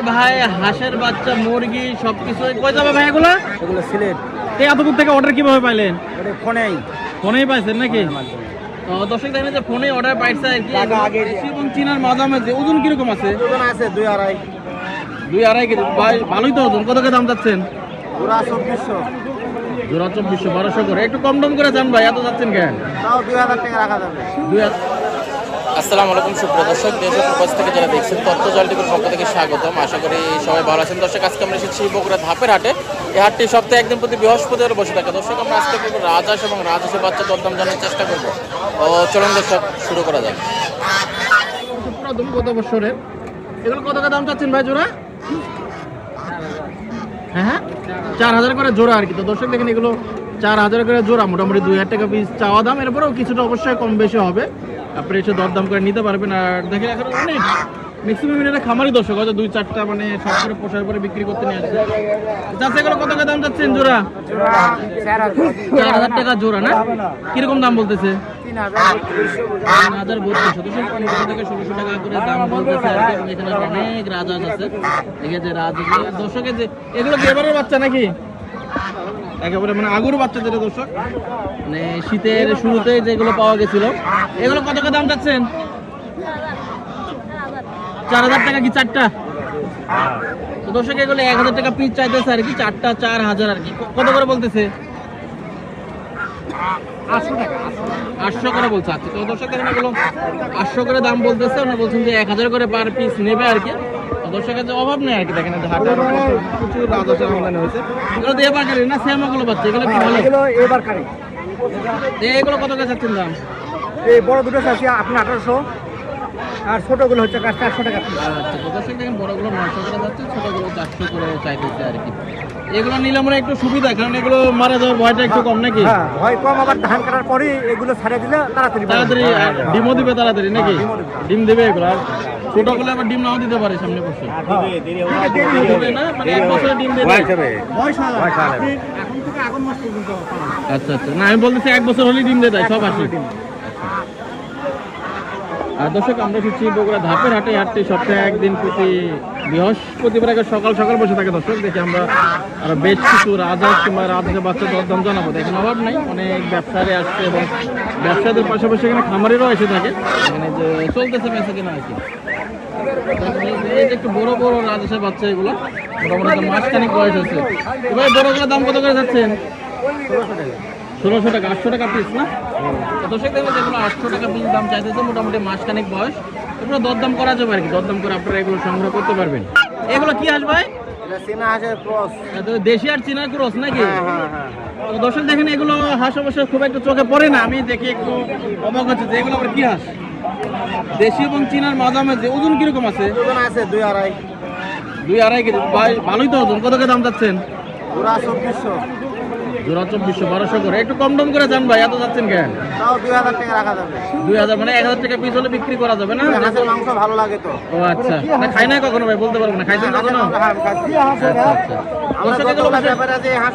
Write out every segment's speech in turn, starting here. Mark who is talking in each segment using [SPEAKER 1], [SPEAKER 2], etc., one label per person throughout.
[SPEAKER 1] ভাই হাঁসের বাচ্চা মুরগি সবকিছু কই যাবে ভাই এগুলো?
[SPEAKER 2] এগুলো সিলেট।
[SPEAKER 1] এই এতদূর থেকে অর্ডার কীভাবে পাইলেন?
[SPEAKER 2] ফোনেই।
[SPEAKER 1] ফোনেই পাইছেন নাকি? দর্শক দেখেন যে ফোনে অর্ডার পাইছে আর কি। এবং চীনার ওজন কীরকম আছে?
[SPEAKER 2] ওজন আছে দুই আড়াই।
[SPEAKER 1] দুই আড়াই কেজি। ভাই ভালোই তো ওজন। কত দাম যাচ্ছেন?
[SPEAKER 2] পুরা চব্বিশশো।
[SPEAKER 1] জোড়া চব্বিশশো বারোশো করে। একটু কম টম করে যান ভাই। এত যাচ্ছেন কেন?
[SPEAKER 2] দুই হাজার টাকা রাখা যাবে।
[SPEAKER 1] দুই হাজার
[SPEAKER 3] আসসালামু আলাইকুম, সুপ্রিয় দর্শক, দেশ থেকে যারা দেখছেন, তথ্য জলটিপুর পক্ষ থেকে স্বাগতম। আশা করি সবাই ভালো আছেন। দর্শক, আজকে আমরা এসেছি বগুড়া ধাপের হাটে। এই হাটটি সপ্তাহে একদিন প্রতি বৃহস্পতিবার বসে থাকে। দর্শক, আমরা আজকে করব রাজহাঁস এবং রাজহাঁসের বাচ্চা দরদাম জানার চেষ্টা করব। ও, চলুন দর্শক, শুরু করা যাক।
[SPEAKER 1] এগুলো কত টাকা দাম চাচ্ছেন ভাই জোড়া? হ্যাঁ হ্যাঁ? চার হাজার করে জোড়া আর কি। তো দর্শক, দেখেন এগুলো চার হাজার করে জোড়া। মোটামুটি দুই হাজার টাকা পিস চাওয়া দাম। এরপরেও কিছুটা অবশ্যই কম বেশি হবে। আপনি এসে দরদাম করে নিতে পারবেন। আর দেখেন এখন অনেক ম্যাক্সিমাম এটা খামারি দর্শক হয়তো দুই চারটা মানে সব করে পোষার পরে বিক্রি করতে নিয়ে আসছে। চাষে এগুলো কত টাকা দাম চাচ্ছেন জোড়া? চার হাজার টাকা। জোড়া না? কীরকম দাম বলতেছে?
[SPEAKER 2] তিন হাজার
[SPEAKER 1] বত্রিশশো দুশো পনেরোশো থেকে ষোলোশো টাকা করে দাম বলতেছে। আর এখানে অনেক রাজহাঁস আছে। ঠিক আছে রাজহাঁস। দর্শকের যে এগুলো কি এবারের বাচ্চা নাকি? একেবারে মানে আগুর বাচ্চা যেটা দর্শক মানে শীতের শুরুতে যেগুলো পাওয়া গেছিল। এগুলো কত টাকা দাম চাচ্ছেন? চার হাজার টাকা কি চারটা? দর্শক এগুলো এক হাজার টাকা পিস চাইতেছে আর কি চারটা চার হাজার আর কি। কত করে বলতেছে? আটশো করে বলছে আচ্ছা। তো দর্শক দেখেন এগুলো আটশো করে দাম বলতেছে ওনারা বলছেন যে এক হাজার করে পার পিস নেবে আর কি। দর্শকের যে অভাব নেই আর কি দেখেন ঢাকার প্রচুর রাজস্ব আমদানি হয়েছে। এগুলো দিয়ে পাকারি না শ্যামাগুলো পাচ্ছে এগুলো কি ভালো
[SPEAKER 2] এগুলো এবার কারি
[SPEAKER 1] এ, এগুলো কত করে চাচ্ছেন দাম?
[SPEAKER 2] এই বড় দুটো চাচ্ছি আপনি আঠারোশো। আর ছোটগুলো হচ্ছে কাজ চারশো টাকা।
[SPEAKER 1] আচ্ছা বড়গুলো নয়শো করে যাচ্ছে ছোটগুলো চারশো করে চাইতেছে আর কি। এগুলো নিলে আমরা একটু সুবিধা কারণ এগুলো মারা যাওয়ার ভয়টা একটু কম নাকি?
[SPEAKER 2] হ্যাঁ ভয় কম আবার ধান কাটার পরে এগুলো ছাড়িয়ে দিলে তাড়াতাড়ি
[SPEAKER 1] তাড়াতাড়ি ডিমও দিবে তাড়াতাড়ি নাকি?
[SPEAKER 2] ডিমও দিবে।
[SPEAKER 1] ডিম দেবে এগুলো আর ছোটগুলো আবার ডিম নাও দিতে পারে সামনে বসে।
[SPEAKER 2] হ্যাঁ, দেরি হবে।
[SPEAKER 1] দেবে না মানে এক বছরে ডিম দেবে।
[SPEAKER 2] বয়স হয় না। আপনি এখন থেকে আগুন মাস পর্যন্ত পাবেন।
[SPEAKER 1] আচ্ছা আচ্ছা। না আমি বলতেছি এক বছর হলেই ডিম দিয়ে দেয় সব আসে। দর্শক, আমরা এসেছি বগুড়া ধাপের হাটে। হাটটি সপ্তাহে একদিন প্রতি বৃহস্পতিবার আগে সকাল সকাল বসে থাকে দর্শক। দেখি আমরা আরও বেশ কিছু রাজহাঁস কিংবা রাজহাঁসের বাচ্চা দরদাম জানাব। দেখেন, অভাব নাই, অনেক ব্যবসায়ী আসছে এবং ব্যবসাদের পাশাপাশি এখানে খামারেরও এসে থাকে। এখানে যে চলতেছে বেঁচে কিনা আর কি। একটু বড় বড় রাজহাঁসের বাচ্চা এগুলো, মোটামুটি মাসখানিক বয়স আছে এবার বড়গুলোর দাম কত করে যাচ্ছেন? আটশো টাকা পিস না? তো দর্শক যেগুলো আটশো টাকা পিস দাম চাইতেছে মোটামুটি মাসখানেক বয়স। এগুলো দরদাম করা যাবে আর কি দরদাম করে আপনারা এগুলো সংগ্রহ করতে পারবেন। এগুলো কি আসবে
[SPEAKER 2] এটা চীনা হাঁসের cross।
[SPEAKER 1] দেশি আর চীনা ক্রস নাকি?
[SPEAKER 2] হ্যাঁ, হ্যাঁ, হ্যাঁ।
[SPEAKER 1] দর্শক দেখেন এগুলো হাঁস অবশ্য খুব একটা চোখে পড়ে না আমি দেখি একটু অবাক হচ্ছে যে এগুলো আবার কি হাঁস? দেশি এবং চীনার মাঝামাঝি ওজন কীরকম আছে?
[SPEAKER 2] ওজন আছে দুই আড়াই।
[SPEAKER 1] দুই আড়াই কেজি। ভাই ভালোই তো ওজন কত দাম যাচ্ছেন
[SPEAKER 2] চব্বিশশো।
[SPEAKER 1] জোড়া চব্বিশশো বারোশো করে। একটু কম টম করে যান ভাই এত যাচ্ছেন কেন?
[SPEAKER 2] দুই হাজার টাকা রাখা যাবে।
[SPEAKER 1] দুই হাজার মানে এক হাজার টাকা পিস হলে বিক্রি করা যাবে না?
[SPEAKER 2] হাঁসের মাংস ভালো লাগে তো।
[SPEAKER 1] ও আচ্ছা। না খাই না কখনো ভাই বলতে পারব না। খাইছেন কখনো? আচ্ছা আচ্ছা।
[SPEAKER 2] হাঁস।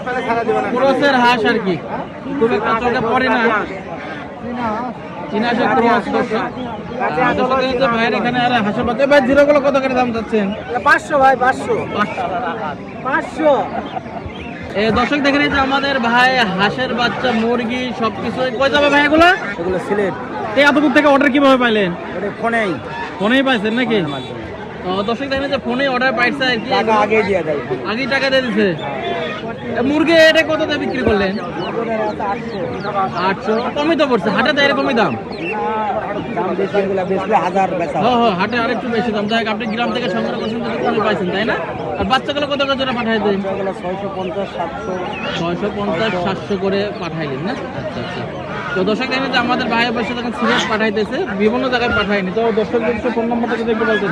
[SPEAKER 1] ক্রসের আর কি। খুব একটা চোখে পড়ে না। চীনা হাঁসের ক্রস ভাইয়ের এখানে আর হাঁসের বাচ্চা ভাই জিরোগুলো কত করে দাম চাচ্ছেন
[SPEAKER 2] পাঁচশো ভাই পাঁচশো। পাঁচশো।
[SPEAKER 1] দর্শক দেখেন যে আমাদের ভাই হাঁসের বাচ্চা মুরগি সবকিছু কই যাবে ভাই এগুলো?
[SPEAKER 2] এগুলো সিলেট।
[SPEAKER 1] এই এতদূর থেকে অর্ডার কীভাবে পাইলেন?
[SPEAKER 2] ফোনেই।
[SPEAKER 1] ফোনেই পাইছেন নাকি? দর্শক দেখেন যে ফোনে অর্ডার পাইছে আর কি।
[SPEAKER 2] টাকা আগে দিয়ে দেয়
[SPEAKER 1] আগেই টাকা দিয়ে দিছে। মুরগি এটা কত দিয়ে বিক্রি করলেন? আটশো। কমই তো পড়ছে। হাটে তো এরকমই দাম।
[SPEAKER 2] দাম বেশি এগুলো হাজার বেচা
[SPEAKER 1] হ্যাঁ হ্যাঁ। হাটে আরেকটু বেশি দাম। যাই আপনি গ্রাম থেকে সংগ্রহ করছেন তো কমে পাইছেন তাই না? আর বাচ্চাগুলো কত করে জোড়া পাঠাই দেন?
[SPEAKER 2] এগুলো ছয়শো পঞ্চাশ সাতশো।
[SPEAKER 1] ছয়শো পঞ্চাশ সাতশো করে পাঠাইলেন না? আচ্ছা আচ্ছা। তো দর্শক যে আমাদের ভাই বসে তখন সিরিয়াস পাঠাইতেছে বিভিন্ন জায়গায় পাঠায়নি। তো দর্শক ফোন নাম্বারটা যদি একটু বলতেন।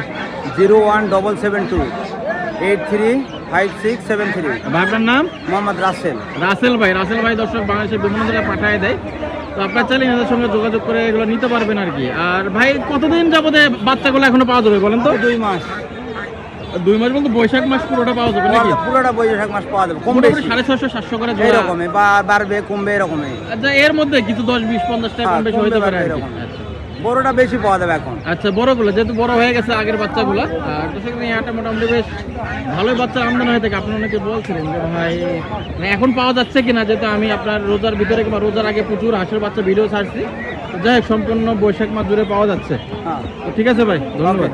[SPEAKER 2] Zero one double seven two eight three five six seven three.
[SPEAKER 1] ভাই আপনার নাম?
[SPEAKER 2] মোহাম্মদ রাসেল।
[SPEAKER 1] রাসেল ভাই রাসেল ভাই দর্শক বাংলাদেশের বিভিন্ন জায়গায় পাঠায় দেয়। তো আপনার চাইলে এদের সঙ্গে যোগাযোগ করে এগুলো নিতে পারবেন আর কি। আর ভাই কতদিন যাবতে বাচ্চাগুলো এখনও পাওয়া যাবে বলেন তো?
[SPEAKER 2] দুই মাস।
[SPEAKER 1] দুই মাস বলতে বৈশাখ মাস পুরোটা পাওয়া যাবে নাকি?
[SPEAKER 2] পুরোটা বৈশাখ মাস পাওয়া যাবে কমবে
[SPEAKER 1] সাড়ে ছশো সাতশো করে
[SPEAKER 2] এরকমই বা বাড়বে কমবে এরকমই।
[SPEAKER 1] আচ্ছা এর মধ্যে কিছু দশ বিশ পঞ্চাশ টাকা কম
[SPEAKER 2] হ্যাঁ,
[SPEAKER 1] বেশি হতে পারে
[SPEAKER 2] এরকম। বড়টা বেশি পাওয়া যাবে এখন।
[SPEAKER 1] আচ্ছা বড়গুলো যেহেতু বড় হয়ে গেছে আগের বাচ্চাগুলো আর তো সেখানে এটা মোটামুটি বেশ ভালোই বাচ্চা আমদানি হয়ে থাকে। আপনি অনেকে বলছিলেন যে ভাই মানে এখন পাওয়া যাচ্ছে কিনা যেহেতু আমি আপনার রোজার ভিতরে কিংবা রোজার আগে প্রচুর হাঁসের বাচ্চা ভিডিও ছাড়ছি। যাই হোক সম্পূর্ণ বৈশাখ মাস জুড়ে পাওয়া যাচ্ছে।
[SPEAKER 2] হ্যাঁ।
[SPEAKER 1] তো ঠিক আছে ভাই ধন্যবাদ।